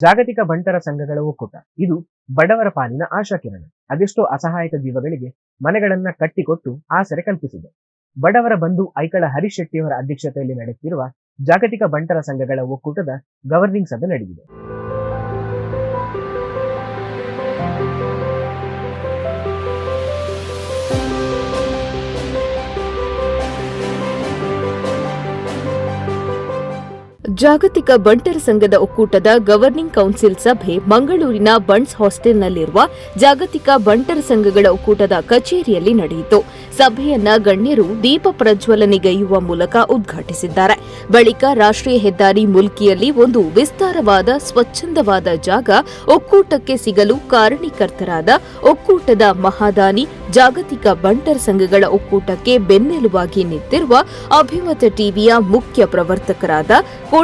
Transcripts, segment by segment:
ಜಾಗತಿಕ ಬಂಟರ ಸಂಘಗಳ ಒಕ್ಕೂಟ. ಇದು ಬಡವರ ಪಾಲಿನ ಆಶಾಕಿರಣ. ಅದೆಷ್ಟೋ ಅಸಹಾಯಕ ಜೀವಗಳಿಗೆ ಮನೆಗಳನ್ನ ಕಟ್ಟಿಕೊಟ್ಟು ಆಸರೆ ಕಲ್ಪಿಸಿದೆ. ಬಡವರ ಬಂಧು ಐಕಳ ಹರೀಶ್ ಶೆಟ್ಟಿಯವರ ಅಧ್ಯಕ್ಷತೆಯಲ್ಲಿ ನಡೆಯುತ್ತಿರುವ ಜಾಗತಿಕ ಬಂಟರ ಸಂಘಗಳ ಒಕ್ಕೂಟದ ಗವರ್ನಿಂಗ್ ಸಭೆ ನಡೆದಿದೆ. ಜಾಗತಿಕ ಬಂಟರ ಸಂಘದ ಒಕ್ಕೂಟದ ಗವರ್ನಿಂಗ್ ಕೌನ್ಸಿಲ್ ಸಭೆ ಮಂಗಳೂರಿನ ಬಂಟ್ಸ್ ಹಾಸ್ಟೆಲ್ನಲ್ಲಿರುವ ಜಾಗತಿಕ ಬಂಟರ ಸಂಘಗಳ ಒಕ್ಕೂಟದ ಕಚೇರಿಯಲ್ಲಿ ನಡೆಯಿತು. ಸಭೆಯನ್ನ ಗಣ್ಯರು ದೀಪ ಪ್ರಜ್ವಲನೆಗೈಯುವ ಮೂಲಕ ಉದ್ಘಾಟಿಸಿದ್ದಾರೆ. ಬಳಿಕ ರಾಷ್ಟ್ರೀಯ ಹೆದ್ದಾರಿ ಮುಲ್ಕಿಯಲ್ಲಿ ಒಂದು ವಿಸ್ತಾರವಾದ, ಸ್ವಚ್ಛಂದವಾದ ಜಾಗ ಒಕ್ಕೂಟಕ್ಕೆ ಸಿಗಲು ಕಾರಣೀಕರ್ತರಾದ ಒಕ್ಕೂಟದ ಮಹಾದಾನಿ ಜಾಗತಿಕ ಬಂಟರ ಸಂಘಗಳ ಒಕ್ಕೂಟಕ್ಕೆ ಬೆನ್ನೆಲುಬಾಗಿ ನಿಂತಿರುವ ಅಭಿಮತ ಟಿವಿಯ ಮುಖ್ಯ ಪ್ರವರ್ತಕರಾದ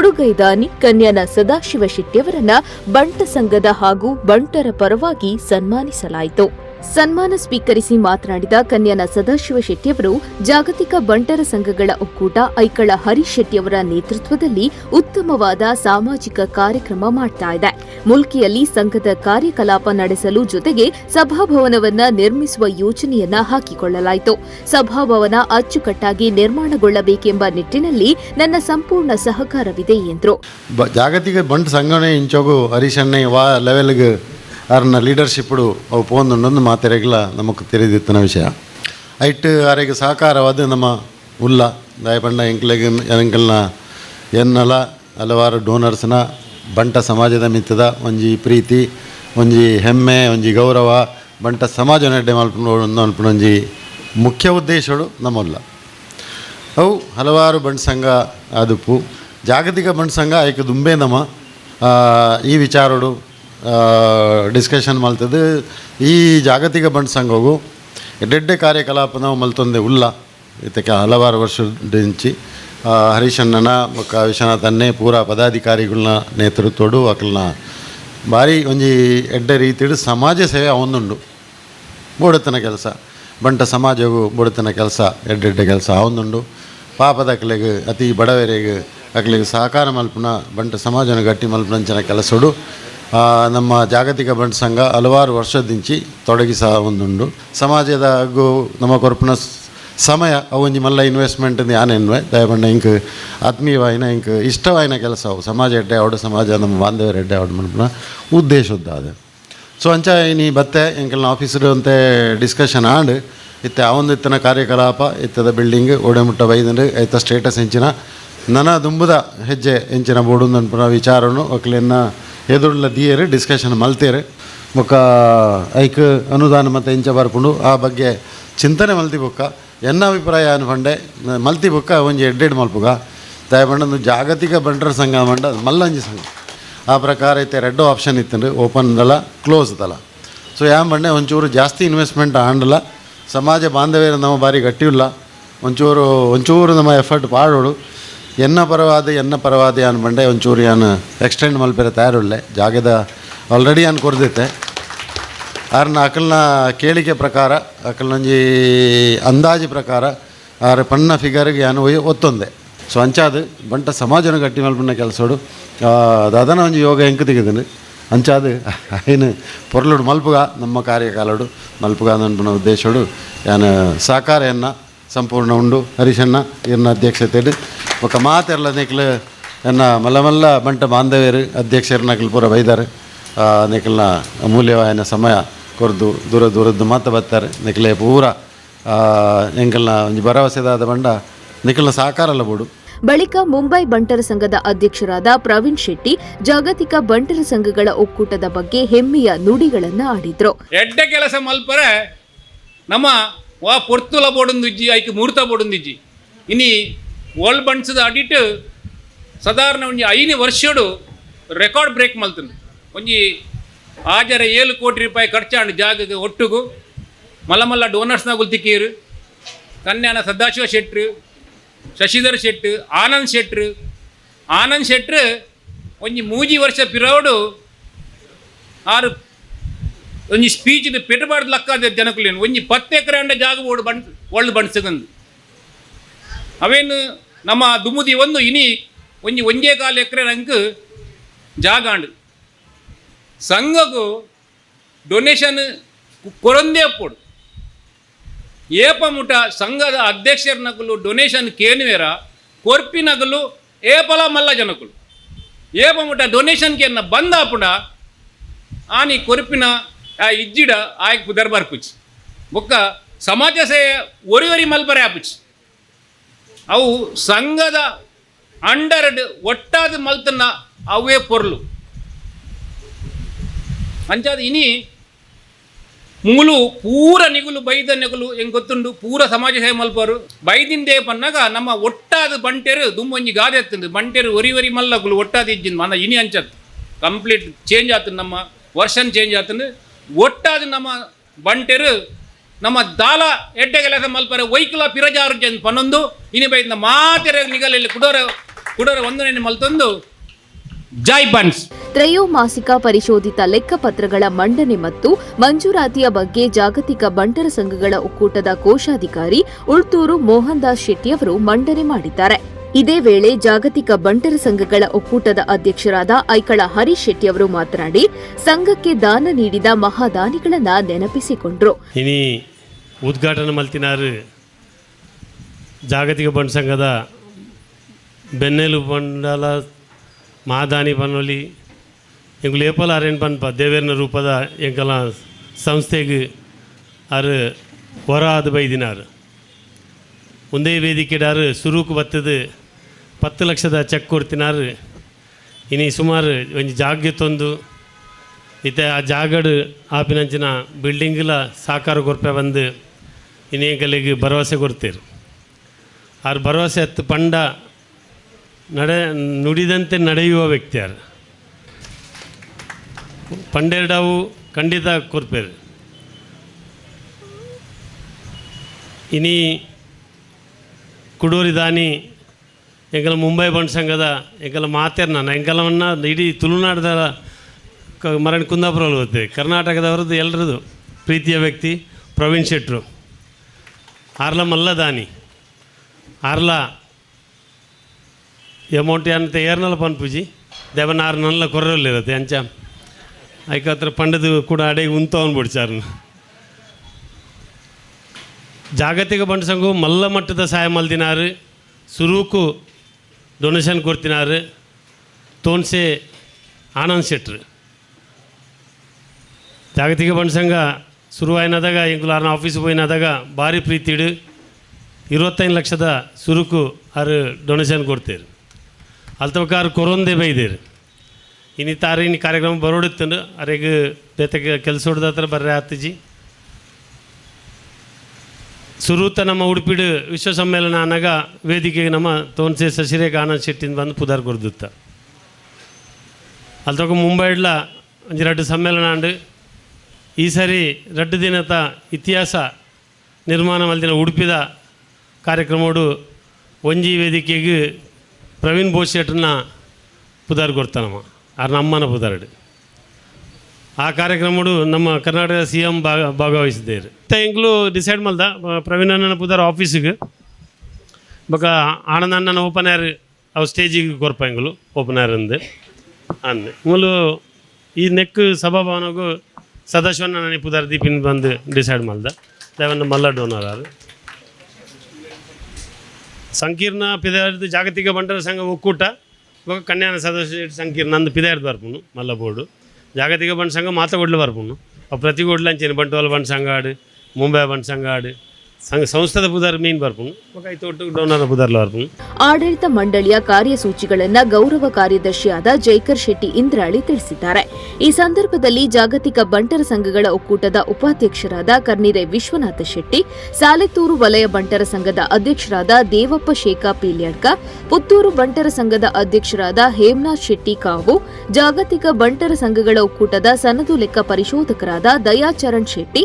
ಕೊಡುಗೈದಾನಿ ನಿಕ್ಕನ್ಯನ ಸದಾಶಿವ ಶೆಟ್ಟಿಯವರನ್ನ ಬಂಟ ಸಂಘದ ಹಾಗೂ ಬಂಟರ ಪರವಾಗಿ ಸನ್ಮಾನಿಸಲಾಯಿತು. ಸನ್ಮಾನ ಸ್ವೀಕರಿಸಿ ಮಾತನಾಡಿದ ಕನ್ಯಾನ ಸದಾಶಿವ ಶೆಟ್ಟಿಯವರು ಜಾಗತಿಕ ಬಂಟರ ಸಂಘಗಳ ಒಕ್ಕೂಟ ಐಕಳ ಹರೀಶ್ ಶೆಟ್ಟಿಯವರ ನೇತೃತ್ವದಲ್ಲಿ ಉತ್ತಮವಾದ ಸಾಮಾಜಿಕ ಕಾರ್ಯಕ್ರಮ ಮಾಡ್ತಾ ಇದೆ. ಮುಲ್ಕಿಯಲ್ಲಿ ಸಂಘದ ಕಾರ್ಯಕಲಾಪ ನಡೆಸಲು ಜೊತೆಗೆ ಸಭಾಭವನವನ್ನ ನಿರ್ಮಿಸುವ ಯೋಜನೆಯನ್ನ ಹಾಕಿಕೊಳ್ಳಲಾಯಿತು. ಸಭಾಭವನ ಅಚ್ಚುಕಟ್ಟಾಗಿ ನಿರ್ಮಾಣಗೊಳ್ಳಬೇಕೆಂಬ ನಿಟ್ಟಿನಲ್ಲಿ ನನ್ನ ಸಂಪೂರ್ಣ ಸಹಕಾರವಿದೆ ಎಂದರು. ಜಾಗತಿಕ ಬಂಟ್ ಇಂಚೋಗು ಹರೀಶ್ ಲೆವೆಲ್ಗೆ ಅವ್ರನ್ನ ಲೀಡರ್ಶಿಪ್ಡು ಅವು ಪೋಂದುಂಡೊಂದು ಮಾತೆರೆಗ್ಲ ನಮಕ್ ತೆರೆದಿತ್ತನ ವಿಷಯ. ಐಟ್ ಅವರಿಗೆ ಸಹಕಾರವಾದ ನಮ್ಮ ಉಲ್ಲ ದಾಯಪಂಡ ಎಂಕ್ಲೆಗೆ ಎನ್ನಲ, ಹಲವಾರು ಡೋನರ್ಸ್ನ ಬಂಟ ಸಮಾಜದ ಮಿತ್ತದ, ಒಂಜಿ ಪ್ರೀತಿ, ಒಂಜಿ ಹೆಮ್ಮೆ, ಒಂಜಿ ಗೌರವ, ಬಂಟ ಸಮಾಜ ನಡ್ಡೆ ಮಲ್ಪುನ ಒಂಜಿ ಮುಖ್ಯ ಉದ್ದೇಶಗಳು ನಮ್ಮಲ್ಲ ಅವು ಹಲವಾರು ಬಂಡ್ ಸಂಘ ಆದುಪ್ಪು ಜಾಗತಿಕ ಬಂಡ್ ಸಂಘ ಆಯ್ಕೆ ದುಂಬೆ ನಮ್ಮ ಈ ವಿಚಾರಡು ಡಿಸ್ಕಷನ್ ಮಲ್ತದೆ ಈ ಜಾಗತಿಕ ಬಂಡ್ ಸಂಘವು ಎಡ್ಡೆಡ್ಡೆ ಕಾರ್ಯಕಲಾಪ ನಾವು ಮಲ್ತೊಂದೆ ಉಲ್ಲ. ಇದಕ್ಕೆ ಹಲವಾರು ವರ್ಷದಿಂಚಿ ಹರೀಶಣ್ಣನ ಬೊಕ್ಕ ವಿಶ್ವನಾಥ್ ಅನ್ನೇ ಪೂರ ಪದಾಧಿಕಾರಿಗಳನ್ನ ನೇತೃತ್ವಡು ಅಕಲ್ನ ಭಾರಿ ಒಂಜಿ ಎಡ್ಡೆ ರೀತಿಡು ಸಮಾಜ ಸೇವೆ ಆವೊಂದುಂಡು ಬೋಡತನ ಕೆಲಸ, ಬಂಟ ಸಮಾಜವು ಬೋಡತನ ಕೆಲಸ, ಎಡ್ಡೆಡ್ಡೆ ಕೆಲಸ ಆವೊಂದುಂಡು ಪಾಪದ ಅಕ್ಲೆಗ್ ಅತಿ ಬಡವರಿಗೆ ಅಕ್ಲೆಗ್ ಸಹಕಾರ ಮಲ್ಪನ, ಬಂಟ ಸಮಾಜನ ಗಟ್ಟಿ ಮಲ್ಪನಂಚಿನ ಕೆಲಸಡು ನಮ್ಮ ಜಾಗತಿಕ ಬಂಡಸಂಗ ಸಂಘ ಹಲವಾರು ವರ್ಷದಿಂಚಿ ತೊಡಗಿಸ ಒಂದುಂಡು ಸಮಾಜದ ಹಾಗೂ ನಮ್ಮ ಕೊರ್ಪುನ ಸಮಯ, ಅವೊಂಜಿ ಮಲ್ಲ ಇನ್ವೆಸ್ಟ್ಮೆಂಟ್ ಆನೆನ್ವೆ ದಯಪಂಡ ಇಂಕ್ ಆತ್ಮೀಯವಾಯಿನ ಇಂಕ್ ಇಷ್ಟವಾಯಿನ ಕೆಲಸ ಅವು. ಸಮಾಜ ಎಡ್ಡೆ ಅವಡು ಸಮಾಜ ನಮ್ಮ ಬಾಂಧವ್ಯರ ಎಡ್ಡೆ ಅವಡು ಮಲ್ಪನ ಉದ್ದೇಶದ್ದು ಅದು ಸೊ ಅಂಚ ನೀ ಬತ್ತೆ, ಎಂಕಲ್ನ ಆಫೀಸರು ಅಂತ ಡಿಸ್ಕಷನ್ ಆಂಡ್ ಇತ್ತೆ ಅವೊಂದು ಇತ್ತನ ಕಾರ್ಯಕಲಾಪ, ಇತ್ತದ ಬಿಲ್ಡಿಂಗ್ ಓಡೆಮುಟ್ಟ ಬೈದಂಡು ಐತ ಸ್ಟೇಟಸ್ ಹೆಂಚಿನ ನನ್ನ ದುಂಬುದ ಹೆಜ್ಜೆ ಹೆಂಚಿನ ಬೋಡು ಅನ್ಪುನ ವಿಚಾರನು, ಒಕ್ಲೆನ್ನ ಎದುರುಳ್ಳ ದಿಯರೆ ಡಿಸ್ಕಷನ್ ಮಲ್ತೇರೆ. ಬೊಕ್ಕ ಐಕ್ ಅನುದಾನ ಮತ್ತು ಇಂಚ ಬರ್ಕೊಂಡು ಆ ಬಗ್ಗೆ ಚಿಂತನೆ ಮಲ್ತಿ ಬೊಕ್ಕ. ಎನ್ನ ಅಭಿಪ್ರಾಯ ಅನ್ಕೊಂಡೆ ಮಲ್ತಿ ಬೊಕ್ಕ, ಒಂಜಿ ಎಡ್ಡೆಡ್ ಮಲ್ಪುಗ. ದಯಪಂಡ ಜಾಗತಿಕ ಬಂಟರ ಸಂಘ ಮಂಡ, ಮಲ್ಲಂಜಿ ಸಂಘ. ಆ ಪ್ರಕಾರ ಐತೆ ರೆಡ್ ಆಪ್ಷನ್ ಇತ್ತಂದ್ರೆ ಓಪನ್ ದಲ ಕ್ಲೋಸ್ ದಲ ಸೊ ಯಾವ ಬಂಡೆ ಒಂಚೂರು ಜಾಸ್ತಿ ಇನ್ವೆಸ್ಟ್ಮೆಂಟ್ ಆಂಡಲ್ಲ ಸಮಾಜ ಬಾಂಧವ್ಯ ನಮ್ಮ ಬಾರಿ ಗಟ್ಟಿಲ್ಲ ಒಂಚೂರು ಒಂಚೂರು ನಮ್ಮ ಎಫರ್ಟ್ ಪಾಡೋಡು. ಎನ್ನ ಪರವಾದ ಎನ್ನ ಪರವಾದ ಅನ್ ಬಂಡೆ ಒಂಚೂರು ಯಾನು ಎಕ್ಸ್ಟೆಂಡ್ ಮಲ್ಪೆರೆ ತಯಾರುಳ್ಳೆ ಜಾಗದ ಆಲ್ರೆಡಿ ಅನ್ನು ಕೊರ್ದೈತೆ ಆರ್ನ ಅಕಲ್ನ ಕೇಳಿಕೆ ಪ್ರಕಾರ, ಅಕಲ್ನೊಂಜಿ ಅಂದಾಜು ಪ್ರಕಾರ, ಆರ ಪಣ್ಣ ಫಿಗರ್ಗೆ ಏನು ಒತ್ತೊಂದೆ. ಸೊ ಅಂಚಾದು ಬಂಟ ಸಮಾಜನ ಗಟ್ಟಿ ಮಲ್ಪನ ಕೆಲಸೋಡು ದಾದನ ಒಂಜಿ ಯೋಗ ಎಂಕ್ ತೆಗೆದನು. ಅಂಚಾದು ಏನು ಪೊರ್ಲುಡು ಮಲ್ಪುಗ, ನಮ್ಮ ಕಾರ್ಯಕಾಲಡು ಮಲ್ಪುಗ ಅನ್ಪನ ಉದ್ದೇಶಡು ಸಾಕಾರ ಸಹಕಾರಯನ್ನ ಸಂಪೂರ್ಣ ಉಂಡು. ಹರೀಶಣ್ಣ ಇರ್ನ ಅಧ್ಯಕ್ಷತೆಯಲ್ಲಿ. ಒಕ್ಕ ಮಾತೆರ್ಲ ನಿಕ್ಲ ಎನ್ನ ಮಲ್ಲ ಮಲ್ಲ ಬಂಟ ಬಾಂಧವ್ಯರು ಅಧ್ಯಕ್ಷರು ನಕಲ್ ಪೂರ ಬೈದಾರೆ. ನಿಕ್ಲನ ಅಮೂಲ್ಯವಾಯನ ಸಮಯ ಕೊರ್ದು ದೂರ ದೂರದ್ದು ಮಾತ ಬರ್ತಾರೆ. ನಿಕ್ಲೆ ಪೂರ ಆ, ಎಂಕಲ್ನ ಒಂಜಿ ಭರವಸೆದಾದ ಬಂಡ ನಿಖಲ್ನ ಸಾಕಾರ ಅಲ್ಲ ಬೋಡು ಬಳಿಕ ಮುಂಬೈ ಬಂಟರ ಸಂಘದ ಅಧ್ಯಕ್ಷರಾದ ಪ್ರವೀಣ್ ಶೆಟ್ಟಿ ಜಾಗತಿಕ ಬಂಟರ ಸಂಘಗಳ ಒಕ್ಕೂಟದ ಬಗ್ಗೆ ಹೆಮ್ಮೆಯ ನುಡಿಗಳನ್ನು ಆಡಿದ್ರು. ಎಡ್ಡ ಕೆಲಸ ಮಲ್ಪರೆ ನಮ್ಮ ವಾ ಪೊರ್ತುಲ ಬೋಡೊಂದಿಜ್ಜಿ ಐಕ್ ಮುಹೂರ್ತ ಬೋಡೊಂದಿಜ್ಜಿ ಇನಿ ಓಲ್ಡ್ ಬಂಡ್ಸದ ಅಡಿಟ್ ಸಾಧಾರಣ ಒಂಜಿ ಐದು ವರ್ಷಡು ರೆಕಾರ್ಡ್ ಬ್ರೇಕ್ ಮಲ್ತನ ಒಂಜಿ ಆಜರ ಏಳು ಕೋಟಿ ರೂಪಾಯಿ ಖರ್ಚಾಂಡು ಜಾಗಕ್ಕೆ ಒಟ್ಟುಗು. ಮಲ್ಲ ಮಲ್ಲ ಡೋನರ್ಸ್ನಾಗುಲ್ ತಿಕ್ಕೀರು ಕನ್ಯಾನ ಸದಾಶಿವ ಶೆಟ್ರು, ಶಶಿಧರ್ ಶೆಟ್ ಆನಂದ್ ಶೆಟ್ರು. ಆನಂದ್ ಶೆಟ್ರು ಒಂಜಿ ಮೂಜಿ ವರ್ಷ ಪಿರವಡು ಆರು ಒಂಜಿ ಸ್ಪೀಚ್ ಪೆಟ್ಟಬಾರ್ದು ಲಕ್ಕ ಜನಕುಲೇನು ಒಂಜಿ ಪತ್ತು ಎಕರೆ ಅಂಡ ಜಾಗ ಓಡು ಬಣ್ ಒಳ್ಳು ಬಣ್ಸಗಂದು ಅವೇನು ನಮ್ಮ ದುಮುದಿ ಒಂದು ಇನಿ ಒಂಜಿ ಒಂಜೇ ಕಾಲು ಎಕರೆ ನಂಗೆ ಜಾಗ ಅಂಡು. ಸಂಘಗೂ ಡೊನೇಷನ್ ಕೊರೊಂದೇ ಅಪ್ಪಡು. ಏಪ ಮುಟ ಸಂಘದ ಅಧ್ಯಕ್ಷರ ನಗಲು ಡೊನೇಷನ್ ಕೇನುವೆರ, ಕೊರ್ಪಿ ನಗಲು ಏಪಲ ಮಲ್ಲ ಜನಕುಲು. ಏಪ ಮುಟ ಡೊನೇಷನ್ ಕೇನ ಬಂದ ಅಪ್ಪುಡ, ಆನಿ ಕೊರ್ಪಿನ ಆ ಇಜ್ಜಿಡ ಆಯೆ ಪುದರ್ ಬರ್ಪುಚ್ ಬೊಕ್ಕ ಸಮಾಜ ಸೇವೆ ಒರಿವರಿ ಒರಿ ಮಲ್ಪರೆ ಆಪುಚ್ ಅವು ಸಂಘದ ಅಂಡರ್ ಒಟ್ಟಾದ ಮಲ್ತನ್ನ ಅವೇ ಪೊರ್ಲು. ಅಂಚಾದ ಇನಿ ಮೂಲು ಪೂರ ನಿಗುಲು ಬೈದ ನೆಗುಲು ಹೆಂಗ್ ಗೊತ್ತುಂಡು? ಪೂರ ಸಮಾಜ ಸೇವೆ ಮಲ್ಪರು. ಬೈದಿಂದೇ ಪನ್ನಾಗ ನಮ್ಮ ಒಟ್ಟಾದ ಬಂಟೆರು ದುಮ್ಮೊಂಜಿ ಗಾದೆ ಎತ್ತಿಂದು ಬಂಟೆರು ಒರಿ ಒರಿ ಮಲ್ಲಗುಲು ಒಟ್ಟಾದ ಇಜ್ಜಿಂದು. ಮನ ಇನಿ ಅಂಚತ್. ಕಂಪ್ಲೀಟ್ ಚೇಂಜ್ ಆತುಂಡು ನಮ್ಮ ವರ್ಷನ್ ಚೇಂಜ್ ಆತಂದು ಒಟ್ಟಾದ ನಮ್ಮ ಬಂಟೆರು, ನಮ್ಮ ದಾಲ ಎಡ್ಡೆ ಕೆಲಸ ಮಲ್ಪರೆ, ವೈಕುಲ ಪಿರಜಾರು ಜನ ಪನ್ನೊಂದು, ಇನಿ ಬೈದ ಮಾತೆರೆ ನಿಗಲಲ್ಲಿ ಕುಡೋರ ಕುಡೋರ ಒಂದನೇ ಮಲ್ತೊಂದು, ಜೈ ಬನ್ಸ್. ತ್ರಯೋಮಾಸಿಕ ಪರಿಶೋಧಿತ ಲೆಕ್ಕಪತ್ರಗಳ ಮಂಡನೆ ಮತ್ತು ಮಂಜೂರಾತಿಯ ಬಗ್ಗೆ ಜಾಗತಿಕ ಬಂಟರ ಸಂಘಗಳ ಒಕ್ಕೂಟದ ಕೋಶಾಧಿಕಾರಿ ಉಳ್ತೂರು ಮೋಹನ್ ದಾಸ್ ಶೆಟ್ಟಿಯವರು ಮಂಡನೆ ಮಾಡಿದ್ದಾರೆ. ಇದೇ ವೇಳೆ ಜಾಗತಿಕ ಬಂಟರ ಸಂಘಗಳ ಒಕ್ಕೂಟದ ಅಧ್ಯಕ್ಷರಾದ ಐಕಳ ಹರೀಶ್ ಶೆಟ್ಟಿ ಅವರು ಮಾತನಾಡಿ, ಸಂಘಕ್ಕೆ ದಾನ ನೀಡಿದ ಮಹಾದಾನಿಗಳನ್ನ ನೆನಪಿಸಿಕೊಂಡರು. ಇನಿ ಉದ್ಘಾಟನೆ ಮಲ್ತಿನಾರು ಜಾಗತಿಕ ಬಂಟ ಸಂಘದ ಬೆನ್ನೆಲು ಬಂಡಲ ಮಹಾದಾನಿ ಪನ್ನೊಲಿ ಎಂಗ್ ಲೇಪಲ್ ಅರೇನ್ ಬನ್ಪ ದೇವೇರ್ನ ರೂಪದ ಎಂಕಲ ಸಂಸ್ಥೆಗೆ ಅರು ಹೊರ ಅದು ಬೈದಿನಾರು. ಒಂದೇ ವೇದಿಕೆಡಾರು ಸುರುಕು ಬತ್ತದು ಪತ್ತು ಲಕ್ಷದ ಚೆಕ್ ಕೊಡ್ತಿನಾರು. ಇನಿ ಸುಮಾರು ಒಂಜಿ ಜಾಗ ತಂದು ಇತ್ತೆ ಆ ಜಾಗಡ್ ಆಪಿನಂಚಿನ ಬಿಲ್ಡಿಂಗ್ಲ ಸಾಕಾರ ಕೊರ್ಪೆ ಬಂದು ಇನ್ನೇಕಲಿಗೆ ಭರವಸೆ ಕೊಡ್ತೀರಿ. ಅವ್ರ ಭರವಸೆ ಹತ್ತು ಪಂಡ ನಡೆ, ನುಡಿದಂತೆ ನಡೆಯುವ ವ್ಯಕ್ತಿಯಾರು. ಪಂಡೆರಡವು ಖಂಡಿತ ಕೊರ್ಪೇರು. ಇನಿ ಕುಡೂರಿ ದಾನಿ ಎಂಕಲ ಮುಂಬೈ ಬಂಡ್ ಸಂಘದ ಎಂಕಲ ಮಾತೇರ್ ನಾನು. ಎಂಕಲವನ್ನ ಇಡೀ ತುಳುನಾಡದ ಕ ಮರಣ ಕುಂದಾಪುರಲ್ಲಿ ಹೋಗ್ತೇವೆ ಕರ್ನಾಟಕದವ್ರದ್ದು ಎಲ್ಲರದು ಪ್ರೀತಿಯ ವ್ಯಕ್ತಿ, ಪ್ರವೀಣ್ ಶೆಟ್ರು. ಆರ್ಲ ಮಲ್ಲದಾನಿ. ಆರ್ಲ ಅಮೌಂಟ್ ಅಂತ ಏರ್ನಲ್ಲ ಪನ್ಪುಜಿ ದೇವನ ಆರು ನಲ್ಲ ಕೊರ್ರಲ್ಲಿರುತ್ತೆ ಅಂಚ ಐಕತ್ರ ಪಂಡದು ಕೂಡ ಅಡೆಗೆ ಉಂತವನ್ ಬಿಡ್ಸಾರ್ನು ಜಾಗತಿಕ ಬಂಡ ಸಂಘವು ಮಲ್ಲ ಮಟ್ಟದ ಸಹಾಯ ಮಲ್ದಿನಾರು, ಸುರೂಕು ಡೊನೇಷನ್ ಕೊಡ್ತಿನಾರು ತೋನ್ಸೆ ಆನಂದ್ ಶೆಟ್ರು. ಜಾಗತಿಕ ಬಂಡ ಸಂಘ ಶುರುವಾಯಿನದಾಗ ಎಂಕುಲಾರ್ನ ಆಫೀಸ್ ಹೋಯಿನದಾಗ ಭಾರಿ ಪ್ರೀತಿಡು ಇರುವತ್ತೈದು ಲಕ್ಷದ ಸುರುಕು ಅವರು ಡೊನೇಷನ್ ಕೊಡ್ತೀರಿ ಅಲ್ತವಕಾರ ಕೊರೊಂದೇ ಬೈದೇರಿ ಇನಿ ತಾರ ಇನ್ನು ಕಾರ್ಯಕ್ರಮ ಬರೋಡಿತ್ತು ಅರೆಗೆ ಬೇತಕ್ಕೆ ಕೆಲಸ ಹೊಡೆದ ಹತ್ರ ಬರ್ರೆ ಆತಜಿ. ಸುರೂತ ನಮ್ಮ ಉಡುಪಿಡು ವಿಶ್ವ ಸಮ್ಮೇಳನ ಅನ್ನಾಗ ವೇದಿಕೆಗೆ ನಮ್ಮ ತೋನ್ಸೆ ಸಸಿರೇಖ ಆನಂದ್ ಶೆಟ್ಟಿಂದ ಬಂದು ಪುದಾರ್ ಕೊಡ್ದುತ್ತ ಅಲ್ಲಿ ತಗೊ ಮುಂಬೈಡ್ಲ ಒಂಜಿ ರಡ್ಡು ಸಮ್ಮೇಳನ ಅಂಡು ಈ ಸರಿ ರಡ್ಡು ದಿನದ ಇತಿಹಾಸ ನಿರ್ಮಾಣ ಮಲ್ದಿನ ಉಡುಪಿದ ಕಾರ್ಯಕ್ರಮಡು ಒಂಜಿ ವೇದಿಕೆಗೆ ಪ್ರವೀಣ್ ಬೋಸ್ ಶೆಟ್ರನ್ನ ಪುದಾರ್ ಕೊಡ್ತಾನಮ್ಮ ಅವ್ರ ನಮ್ಮನ ಪುದಾರ್ಡು. ಆ ಕಾರ್ಯಕ್ರಮಗಳು ನಮ್ಮ ಕರ್ನಾಟಕದ ಸಿ ಎಂ ಭಾಗ ಭಾಗವಹಿಸಿದ್ದೇವೆ ಎಂಗ್ಲೂ ಡಿಸೈಡ್ ಮಲ್ದ ಪ್ರವೀಣಣ್ಣನ ಪುದಾರ ಆಫೀಸಿಗೆ ಬೊಕ ಆನಂದ ಅಣ್ಣನ ಓಪನ್ ಏರ್ ಅವು ಸ್ಟೇಜಿಗೆ ಕೊರ್ಪ ಎಂಗ್ಲು ಓಪನ್ ಅಂದೆ. ಅಂದೆ. ಮೂಲು ಈ ನೆಕ್ ಸಭಾಭವನಗೂ ಸದಾಶಿವಣ್ಣ ನನಗೆ ಪುದಾರ್ ದೀಪಿನ ಬಂದು ಡಿಸೈಡ್ ಮಲ್ದ ದೇವನ್ನ ಮಲ್ಲ ಡೋನರ್ ಅದು ಸಂಕೀರ್ಣ ಪಿದಾರ್ದು ಜಾಗತಿಕ ಬಂಡರ ಸಂಘ ಒಕ್ಕೂಟ. ಕನ್ಯಾನ ಸದಸ್ಯ ಸಂಕೀರ್ಣ ಅಂದು ಪಿದಾರ್ದು ಬರ್ಪುನು ಮಲ್ಲ ಬೋರ್ಡು ಜಾಗತಿಕ ಬಣ್ಣ ಸಂಘ ಮಾತ ಒಡ್ಲು ಬರ್ಪುಣ್ಣು ಪ್ರತಿ ಒಡ್ಲಂಚಿನ ಬಂಟ್ವಾಳ ಬಣ್ಣ ಸಂಘ ಆಡು ಮುಂಬೈ ಬಣ್ಣ ಸಂಘ ಆಡು ಆಡಳಿತ ಮಂಡಳಿಯ ಕಾರ್ಯಸೂಚಿಗಳನ್ನು ಗೌರವ ಕಾರ್ಯದರ್ಶಿಯಾದ ಜೈಕರ್ ಶೆಟ್ಟಿ ಇಂದ್ರಾಳಿ ತಿಳಿಸಿದ್ದಾರೆ. ಈ ಸಂದರ್ಭದಲ್ಲಿ ಜಾಗತಿಕ ಬಂಟರ ಸಂಘಗಳ ಒಕ್ಕೂಟದ ಉಪಾಧ್ಯಕ್ಷರಾದ ಕರ್ನಿರೆ ವಿಶ್ವನಾಥ ಶೆಟ್ಟಿ, ಸಾಲೆತ್ತೂರು ವಲಯ ಬಂಟರ ಸಂಘದ ಅಧ್ಯಕ್ಷರಾದ ದೇವಪ್ಪ ಶೇಖಾ ಪೀಲ್ಯಾಡ್ಕ, ಪುತ್ತೂರು ಬಂಟರ ಸಂಘದ ಅಧ್ಯಕ್ಷರಾದ ಹೇಮನಾಥ್ ಶೆಟ್ಟಿ ಕಾವು, ಜಾಗತಿಕ ಬಂಟರ ಸಂಘಗಳ ಒಕ್ಕೂಟದ ಸನದು ಲೆಕ್ಕ ಪರಿಶೋಧಕರಾದ ದಯಾಚರಣ್ ಶೆಟ್ಟಿ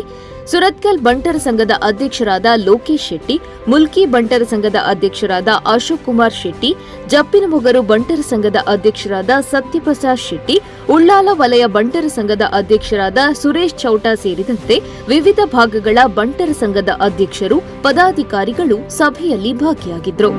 ಸುರತ್ಕಲ್ ಬಂಟರ ಸಂಘದ ಅಧ್ಯಕ್ಷರಾದ ಲೋಕೇಶ್ ಶೆಟ್ಟಿ, ಮುಲ್ಕಿ ಬಂಟರ ಸಂಘದ ಅಧ್ಯಕ್ಷರಾದ ಅಶೋಕ್ ಕುಮಾರ್ ಶೆಟ್ಟಿ, ಜಪ್ಪಿನ ಮೊಗರು ಬಂಟರ ಸಂಘದ ಅಧ್ಯಕ್ಷರಾದ ಸತ್ಯಪ್ರಸಾದ್ ಶೆಟ್ಟಿ, ಉಳ್ಳಾಲ ವಲಯ ಬಂಟರ ಸಂಘದ ಅಧ್ಯಕ್ಷರಾದ ಸುರೇಶ್ ಚೌಟಾ ಸೇರಿದಂತೆ ವಿವಿಧ ಭಾಗಗಳ ಬಂಟರ ಸಂಘದ ಅಧ್ಯಕ್ಷರು, ಪದಾಧಿಕಾರಿಗಳು ಸಭೆಯಲ್ಲಿ ಭಾಗಿಯಾಗಿದ್ದರು.